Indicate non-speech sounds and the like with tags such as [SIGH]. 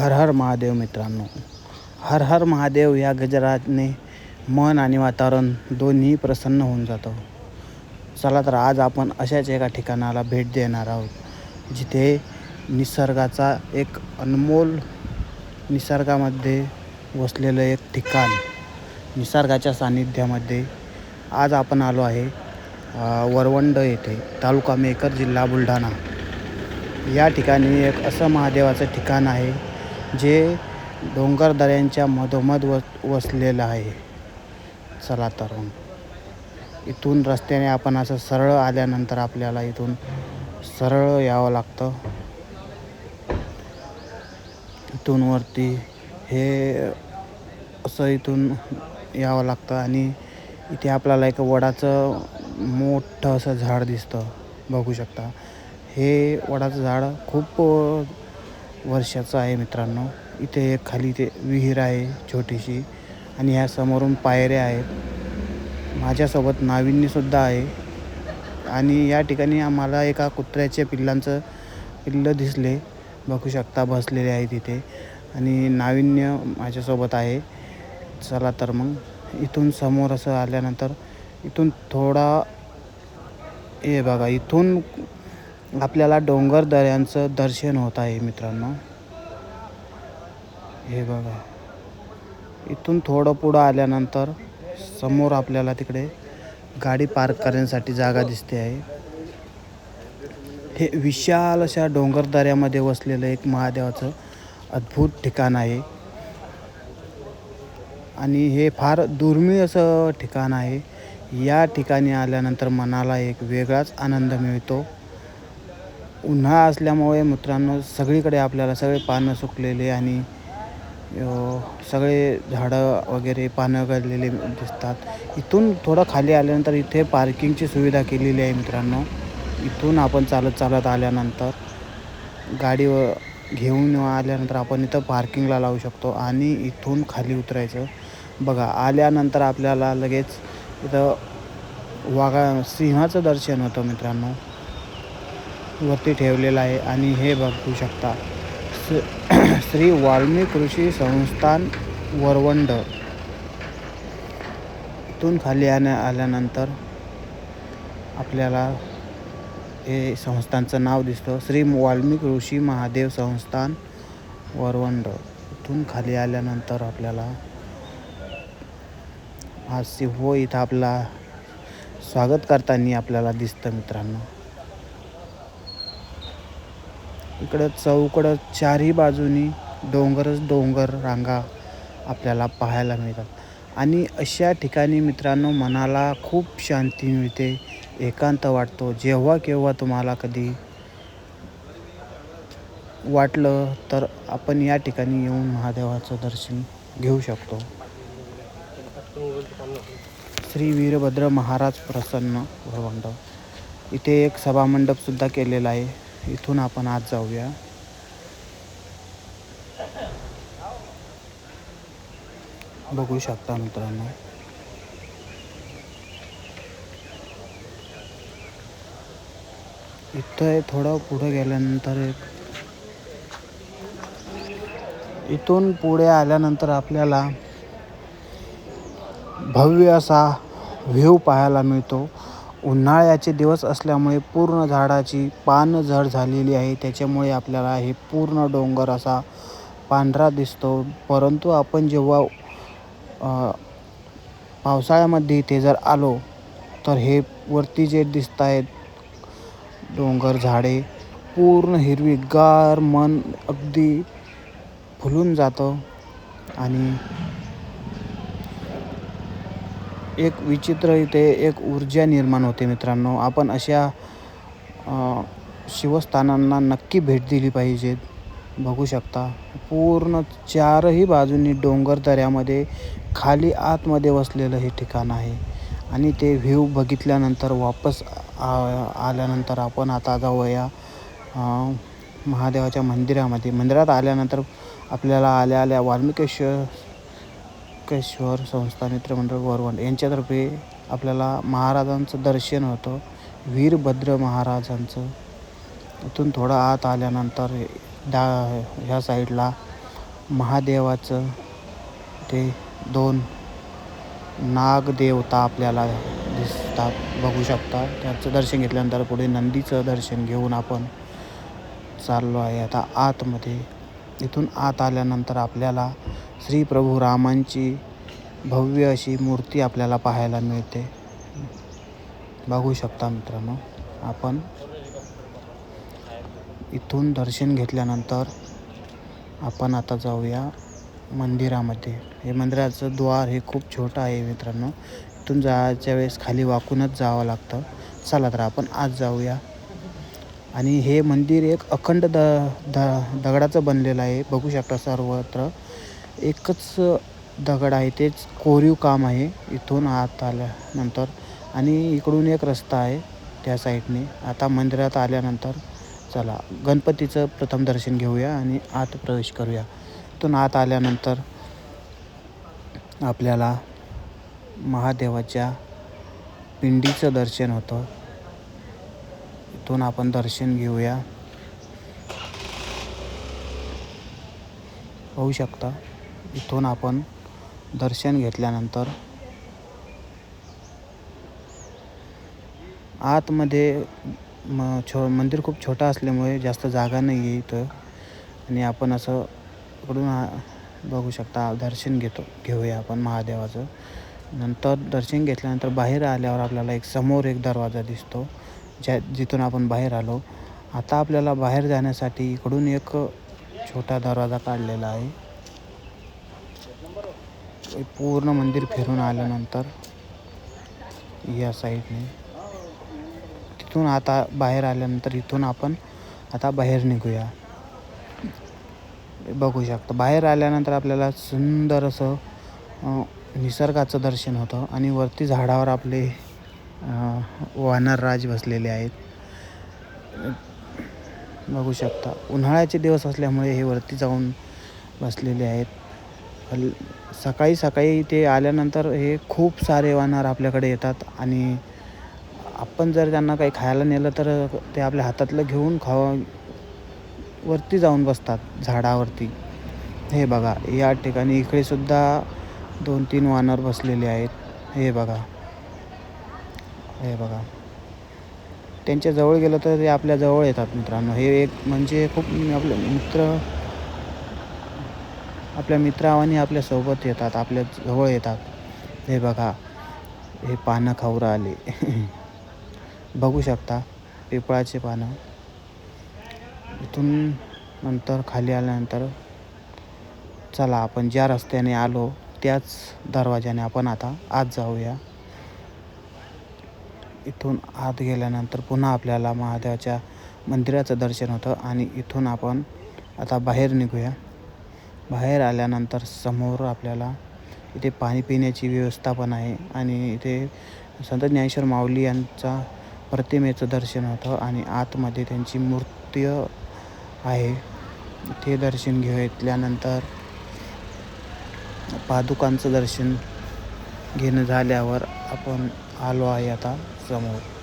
हर हर महादेव मित्रांनो. हर हर महादेव या गजराने मन आणि वातावरण दोन्ही प्रसन्न होऊन जातं. चला तर आज आपण अशाच एका ठिकाणाला भेट देणार आहोत जिथे निसर्गाचा एक अनमोल निसर्गामध्ये वसलेलं एक ठिकाण निसर्गाच्या सान्निध्यामध्ये आज आपण आलो आहे वरवंड येथे तालुका मेकर जिल्हा बुलढाणा. या ठिकाणी एक असं महादेवाचं ठिकाण आहे जे डोंगरदऱ्यांच्या मधोमध व वसलेलं आहे. चला तर इथून रस्त्याने आपण असं सरळ आल्यानंतर आपल्याला इथून सरळ यावं लागतं. इथून वरती हे असं इथून यावं लागतं आणि इथे आपल्याला एक वडाचं मोठं असं झाड दिसतं. बघू शकता. हे वडाचं झाड खूप वर्षाचं आहे मित्रांनो. इथे एक खाली ते विहीर आहे छोटीशी आणि ह्या समोरून पायऱ्या आहेत. माझ्यासोबत नाविन्यसुद्धा आहे. आणि या ठिकाणी आम्हाला एका कुत्र्याच्या पिल्लांचं पिल्लं दिसले. बघू शकता बसलेले आहे तिथे आणि नाविन्य माझ्यासोबत आहे. चला तर मग इथून समोर असं आल्यानंतर इथून थोडा हे बघा इथून आपल्याला डोंगर दऱ्यांचं दर्शन होत आहे मित्रांनो. हे बघा. इथून थोडं पुढं आल्यानंतर समोर आपल्याला तिकडे गाडी पार्क करण्यासाठी जागा दिसते आहे. हे विशाल अशा डोंगर दऱ्यामध्ये वसलेलं एक महादेवाचं अद्भुत ठिकाण आहे. आणि हे फार दुर्मिळ असं ठिकाण आहे. या ठिकाणी आल्यानंतर मनाला एक वेगळाच आनंद मिळतो. उन्हाळा असल्यामुळे मित्रांनो सगळीकडे आपल्याला सगळे पानं सुकलेले आणि सगळे झाडं वगैरे पानं गळलेले दिसतात. इथून थोडं खाली आल्यानंतर इथे पार्किंगची सुविधा केलेली आहे मित्रांनो. इथून आपण चालत चालत आल्यानंतर गाडी घेऊन आल्यानंतर आपण इथं पार्किंगला लावू शकतो आणि इथून खाली उतरायचं. बघा आल्यानंतर आपल्याला लगेच इथं वाघा सिंहाचं दर्शन होतं मित्रांनो. वरती ठेवलेलं आहे आणि हे बघू शकता. [CLEARS THROAT] श्री वाल्मी कृषी संस्थान वरवंड. इथून खाली आण्या आल्यानंतर आपल्याला हे संस्थानचं नाव दिसतं. श्री वाल्मी ऋषी महादेव संस्थान वरवंड. इथून खाली आल्यानंतर आपल्याला हा सिंह इथं आपला स्वागत करताना आपल्याला दिसतं मित्रांनो. इकडं चौकडं चारही बाजूनी डोंगरच डोंगर रांगा आपल्याला पाहायला मिळतात. आणि अशा ठिकाणी मित्रांनो मनाला खूप शांती मिळते एकांत वाटतो. जेव्हा केव्हा तुम्हाला कधी वाटलं तर आपण या ठिकाणी येऊन महादेवाचं दर्शन घेऊ शकतो. श्री वीरभद्र महाराज प्रसन्न वरवंड इथे एक सभामंडपसुद्धा केलेला आहे. इथून आपण आज जाऊया. बघू शकता मित्रांनो. इथं थोडं पुढं गेल्यानंतर एक इथून पुढे आल्यानंतर आपल्याला भव्य असा व्ह्यू पाहायला मिळतो. उन्हाळ्याचे दिवस असल्यामुळे पूर्ण झाडाची पानं झड झालेली आहे. त्याच्यामुळे आपल्याला हे पूर्ण डोंगर असा पांढरा दिसतो. परंतु आपण जेव्हा पावसाळ्यामध्ये इथे जर आलो तर हे वरती जे दिसत आहेत डोंगर झाडे पूर्ण हिरवीगार मन अगदी फुलून जातं आणि एक विचित्र इथे एक ऊर्जा निर्माण होते मित्रांनो. आपण अशा शिवस्थानांना नक्की भेट दिली पाहिजेत बघू शकता. पूर्ण चारही बाजूनी डोंगर दऱ्यामध्ये खाली आतमध्ये वसलेलं हे ठिकाण आहे. आणि ते व्ह्यू बघितल्यानंतर वापस आल्यानंतर आपण आता जाऊया महादेवाच्या मंदिरामध्ये. मंदिरात आल्यानंतर आपल्याला आल्या आल्या वाल्मिकेश्वर केश्वर संस्था मित्रमंडळ वरवण यांच्यातर्फे आपल्याला महाराजांचं दर्शन होतं. वीरभद्र महाराजांचं. इथून थोडं आत आल्यानंतर डा ह्या साईडला महादेवाचं ते दोन नागदेवता आपल्याला दिसतात. बघू शकता. त्याचं दर्शन घेतल्यानंतर पुढे नंदीचं दर्शन घेऊन आपण चाललो आहे. आता आतमध्ये इथून आत आल्यानंतर आपल्याला श्री प्रभू रामांची भव्य अशी मूर्ती आपल्याला पाहायला मिळते. बघू शकता मित्रांनो आपण इथून दर्शन घेतल्यानंतर आपण आता जाऊया मंदिरामध्ये. हे मंदिराचं द्वार हे खूप छोटं आहे मित्रांनो. इथून जायच्या वेळेस खाली वाकूनच जावं लागतं. चला तर आपण आज जाऊया. आणि हे मंदिर एक अखंड द द दगडाचं बनलेलं आहे. बघू शकता सर्वत्र. एकच दगड आहे. तेच कोरीव काम आहे इथून आत आल्यानंतर. आणि इकडून एक रस्ता आहे त्या साईडने. आता मंदिरात आल्यानंतर चला गणपतीचं प्रथम दर्शन घेऊया आणि आत प्रवेश करूया. इथून आत आल्यानंतर आपल्याला महादेवाच्या पिंडीचं दर्शन होतं. इथून आपण दर्शन घेऊया. होऊ शकता इथून आपण दर्शन घेतल्यानंतर आतमध्ये म छो मंदिर खूप छोटं असल्यामुळे जास्त जागा नाही आहे इथं. आणि आपण असं इकडून बघू शकता दर्शन घेतो घेऊया आपण महादेवाचं. नंतर दर्शन घेतल्यानंतर बाहेर आल्यावर आपल्याला एक समोर एक दरवाजा दिसतो. ज्या जिथून आपण बाहेर आलो आता आपल्याला बाहेर जाण्यासाठी इकडून एक छोटा दरवाजा काढलेला आहे. पूर्ण मंदिर फिरून आल्यानंतर या साईडने. तिथून आता बाहेर आल्यानंतर इथून आपण आता बाहेर निघूया. बघू शकतो बाहेर आल्यानंतर आपल्याला सुंदर असं निसर्गाचं दर्शन होतं आणि वरती झाडावर आपले अं, वानरराज बसलेले आहेत. बघू शकता. उन्हाळ्याचे दिवस असल्यामुळे हे वरती जाऊन बसलेले आहेत. सकाळी सकाळी ते आल्यानंतर हे खूप सारे वानर आपल्याकडे येतात आणि आपण जर त्यांना काही खायला नेलं तर ते आपल्या हातातलं घेऊन खावा वरती जाऊन बसतात झाडावरती. हे बघा या ठिकाणी इकडे सुद्धा दोन तीन वानर बसलेले आहेत. हे बघा. हे बघा. त्यांच्या जवळ गेलं तर ते आपल्या जवळ येतात मित्रांनो. हे एक म्हणजे खूप आपले मित्र आपल्या मित्रावानी आपल्यासोबत येतात आपल्या जवळ येतात. हे बघा. हे पानं खाऊ आले. [LAUGHS] बघू शकता पिपळाचे पानं. इथून नंतर खाली आल्यानंतर चला आपण ज्या रस्त्याने आलो त्याच दरवाजाने आपण आता आत जाऊया. इथून आत गेल्यानंतर पुन्हा आपल्याला महादेवाच्या मंदिराचं दर्शन होतं आणि इथून आपण आता बाहेर निघूया. बाहेर आल्यानंतर समोर आपल्याला इथे पाणी पिण्याची व्यवस्था पण आहे आणि इथे संत ज्ञानेश्वर माऊली यांचा प्रतिमेचं दर्शन होतं आणि आतमध्ये त्यांची मूर्ती आहे. ते दर्शन घेतल्यानंतर पादुकांचं दर्शन घेणं झाल्यावर आपण आलो आहे आता. समोर